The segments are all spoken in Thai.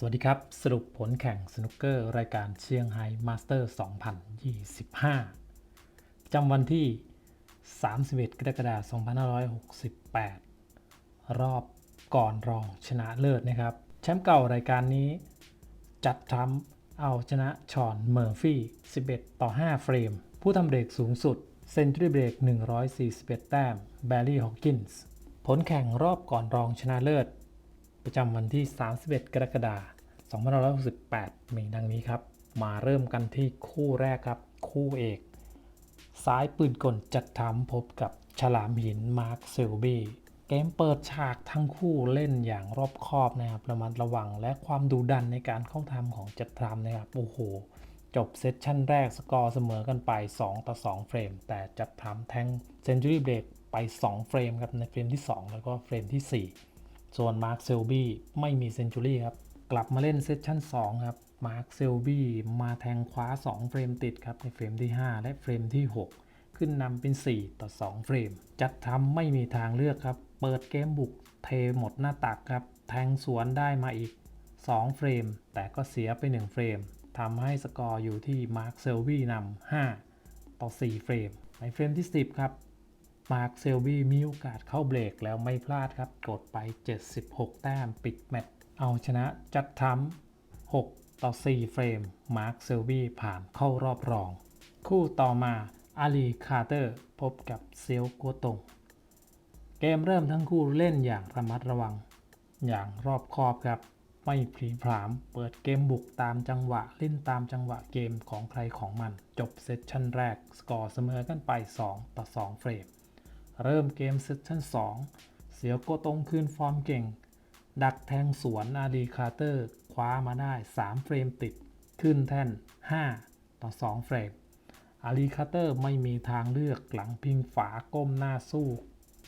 สวัสดีครับ สรุปผลแข่งสนุกเกอร์ รายการเชียงไฮ้มาสเตอร์ 2025 ประจำวันที่ 31 กรกฎาคม 2568 รอบก่อนรองชนะเลิศนะครับ แชมป์เก่ารายการนี้ จัดทำเอาชนะชอนเมอร์ฟี่ 11 ต่อ 5 เฟรม ผู้ทำเบรกสูงสุดเซนจูรี่เบรก 141 แต้มแบร์รี่ ฮอ w กินส์ ผลแข่งรอบก่อนรองชนะเลิศ ประจำวันที่ 31 กรกฎาคม2568 มีดังนี้ครับ มาเริ่มกันที่คู่แรกครับ คู่เอกซ้ายปืนกลจัดทำพบกับฉลามหินมาร์คเซลบี้เกมเปิดฉากทั้งคู่เล่นอย่างรอบคอบนะครับระมัดระวังและความดุดันในการเข้าทำของจัดทำนะครับโอ้โหจบเซสชั่นแรกสกอร์เสมอกันไป 2 ต่อ 2 เฟรม แต่จัดทำแทงเซนจูรี่เบรกไป 2 เฟรมครับในเฟรมที่ 2 แล้วก็เฟรมที่ 4 ส่วนมาร์คเซลบี้ไม่มีเซนจูรี่ครับ กลับมาเล่นเซสชั่น2ครับมาร์คเซลบี้มาแทงคว้า 2 เฟรมติดครับ ในเฟรมที่ 5 และเฟรมที่ 6 ขึ้นนำเป็น 4 ต่อ 2 เฟรม จัดทำไม่มีทางเลือกครับ เปิดเกมบุกเทหมดหน้าตักครับ แทงสวนได้มาอีก 2 เฟรม แต่ก็เสียไป 1 เฟรมทำให้สกอร์อยู่ที่มาร์คเซลบี้นำ5ต่อ 4 เฟรม ในเฟรมที่ 10 ครับ มาร์คเซลบี้มีโอกาสเข้าเบรกแล้วไม่พลาดครับ กดไป 76 แต้มปิดแมตช์เอาชนะจัดทำ6ต่อ 4 เฟรม มาร์คเซลบี้ผ่านเข้ารอบรอง คู่ต่อมาอาลีคาร์เตอร์พบกับเซียวโกตง เกมเริ่มทั้งคู่เล่นอย่างระมัดระวัง อย่างรอบคอบครับ ไม่พลีพราม เปิดเกมบุกตามจังหวะเล่นตามจังหวะเกมของใครของมัน จบเซสชั่นแรก สกอร์เสมอกันไป 2 ต่อ 2 เฟรม เริ่มเกมเซสชั่น2 เสียวโกตงคืนฟอร์มเก่ง ดักแทงสวนอาลีคาร์เตอร์คว้ามาได้ 3 เฟรมติด ขึ้นแท่น 5 ต่อ 2 เฟรม อาลีคาร์เตอร์ไม่มีทางเลือกหลังพิงฝาก้มหน้าสู้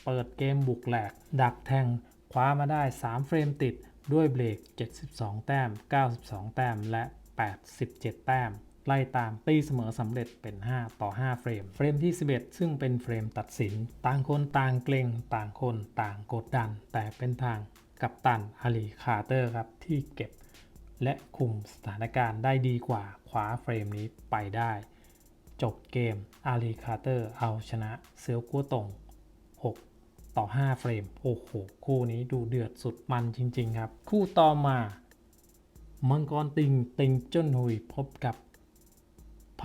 เปิดเกมบุกแหลก ดักแทง คว้ามาได้ 3 เฟรมติด ด้วยเบรก 72 แต้ม 92 แต้ม และ 87 แต้ม ไล่ตามตีเสมอสำเร็จเป็น 5 ต่อ 5 เฟรม เฟรมที่ 11 ซึ่งเป็นเฟรมตัดสิน ต่างคนต่างเกรงต่างคนต่างกดดัน แต่เป็นทางกับตันอาลีคาร์เตอร์ครับ ที่เก็บและคุมสถานการณ์ได้ดีกว่าคว้าเฟรมนี้ไปได้ จบเกมอาลีคาร์เตอร์เอาชนะเซลกัวตง 6 ต่อ 5 เฟรม โอ้โห คู่นี้ดูเดือดสุดมันจริง ๆ ครับ คู่ต่อมา มังกรติงติงจนหุยพบกับ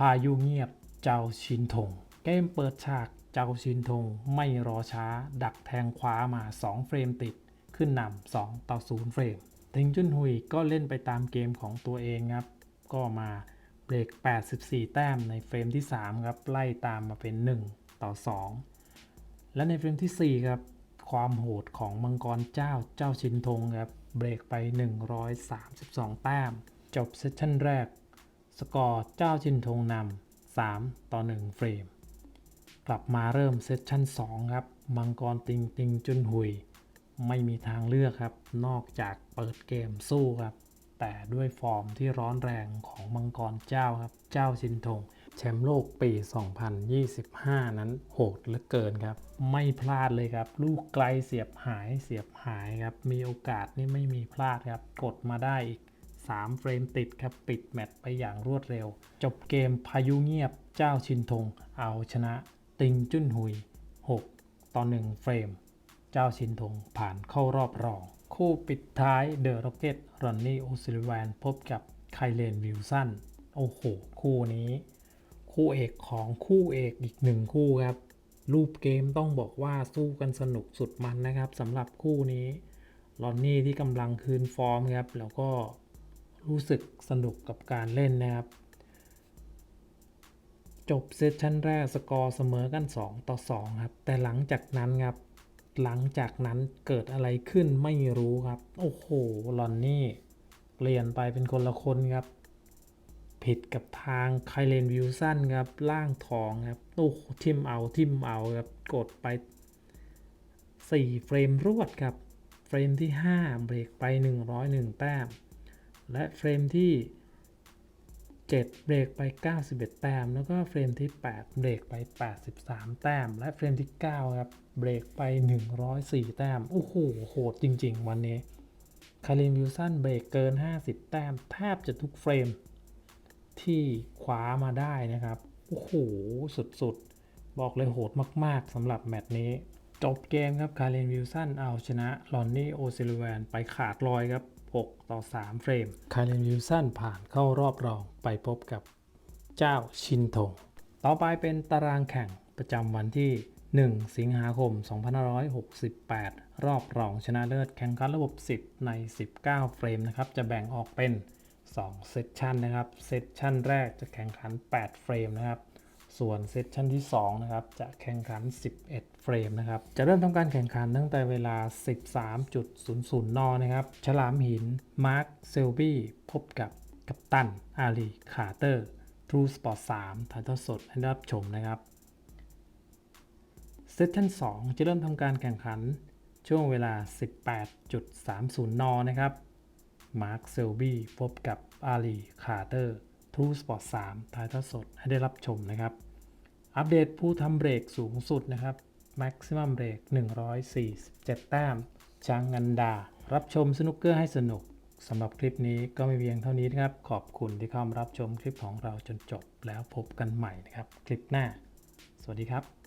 พายุเงียบเจ้าชินทง เกมเปิดฉากเจ้าชินทงไม่รอช้า ดักแทงขวามา 2 เฟรมติด ขึ้นนำ2ต่อ0เฟรมติงจุนหุยก็เล่นไปตามเกมของตัวเองครับ ก็มาเบรก 84 แต้มในเฟรมที่ 3 ครับ ไล่ตามมาเป็น 1 ต่อ 2 และในเฟรมที่ 4 ครับ ความโหดของมังกรเจ้าเจ้าชินทงครับ เบรกไป 132 แต้ม จบเซสชั่นแรก สกอร์เจ้าชินทงนำ3 ต่อ 1 เฟรม กลับมาเริ่มเซสชั่น 2 ครับ มังกรติงติงจุนหุย ไม่มีทางเลือกครับ นอกจากเปิดเกมสู้ครับ แต่ด้วยฟอร์มที่ร้อนแรงของมังกรเจ้าครับ เจ้าชินทง แชมป์โลกปี 2025 นั้นโหดเหลือเกินครับ ไม่พลาดเลยครับ ลูกไกลเสียบหายเสียบหายครับ มีโอกาสนี่ไม่มีพลาดครับ กดมาได้อีก 3 เฟรมติดครับปิดแมตช์ไปอย่างรวดเร็ว จบเกมพายุเงียบเจ้าชินทง เอาชนะติงจุนหุย 6 ต่อ 1 เฟรม เจ้าชินทงผ่านเข้ารอบรอง คู่ปิดท้ายเดอะร็อกเก็ตรอนนี่โอซิลแวนพบกับไคเลนวิลสันโอ้โห คู่นี้ คู่เอกของคู่เอกอีกหนึ่งคู่ครับ รูปเกมต้องบอกว่าสู้กันสนุกสุดมันนะครับสำหรับคู่นี้ลอนนี่ที่กำลังคืนฟอร์มครับ แล้วก็ รู้สึกสนุกกับการเล่นนะครับ จบเซสชั่นแรกสกอร์เสมอกัน 2 ต่อ 2 ครับ แต่หลังจากนั้นครับหลังจากนั้นเกิดอะไรขึ้นไม่รู้ครับ โอ้โหลอนนี่เปลี่ยนไปเป็นคนละคนครับ ผิดกับทางไคลเลนวิลสันครับ ล่างทองครับ โอ้โหทิมเอาทิมเอาครับกดไป 4 เฟรมรวดครับ เฟรมที่ 5 เบรกไป 101 แต้ม และเฟรมที่ 7 เบรกไป 91 แต้ม แล้วก็เฟรมที่ 8 เบรกไป 83 แต้ม และเฟรมที่ 9 ครับ เบรกไป 104 แต้ม โอ้โห โหดจริง ๆ วันนี้คารินวิลสันเบรกเกิน 50 แต้ม แทบจะทุกเฟรมที่คว้ามาได้นะครับ โอ้โห สุดๆ บอกเลยโหดมากๆสำหรับแมตช์นี้ จบเกมครับคารินวิลสันเอาชนะลอนนี่โอซิลแวนไปขาดลอยครับ 6 ต่อ 3 เฟรมคารินวิลสันผ่านเข้ารอบรองไปพบกับเจ้าชินทง ต่อไปเป็นตารางแข่งประจำวันที่ 1 สิงหาคม 2568 รอบรองชนะเลิศแข่งขันระบบ 10 ใน 19 เฟรมนะครับ จะแบ่งออกเป็น2เซสชันนะครับ เซสชันแรกจะแข่งขัน 8 เฟรมนะครับ ส่วนเซสชันที่ 2 นะครับ จะแข่งขัน 11 เฟรมนะครับ จะเริ่มทำการแข่งขันตั้งแต่เวลา 13.00 น นะครับ ฉลามหิน มาร์ค เซลบี้ พบกับกัปตัน อาลี คาร์เตอร์ True Sport 3ถ่ายทอดสดให้ได้รับชมนะครับเซสชัน2 จะเริ่มทำการแข่งขันช่วงเวลา 18.30 น นะครับ มาร์ค เซลบี้ พบกับอาลี คาร์เตอร์ True Sport 3ถ่ายทอดสดให้ได้รับชมนะครับ อัปเดตผู้ทำเบรกสูงสุดนะครับ Maximum Break 147 แต้มจางงันดา รับชมสนุกเกอร์ให้สนุกสำหรับคลิปนี้ก็ไม่เพียงเท่านี้นะครับ ขอบคุณที่เข้ามารับชมคลิปของเราจนจบแล้วพบกันใหม่นะครับ คลิปหน้า สวัสดีครับ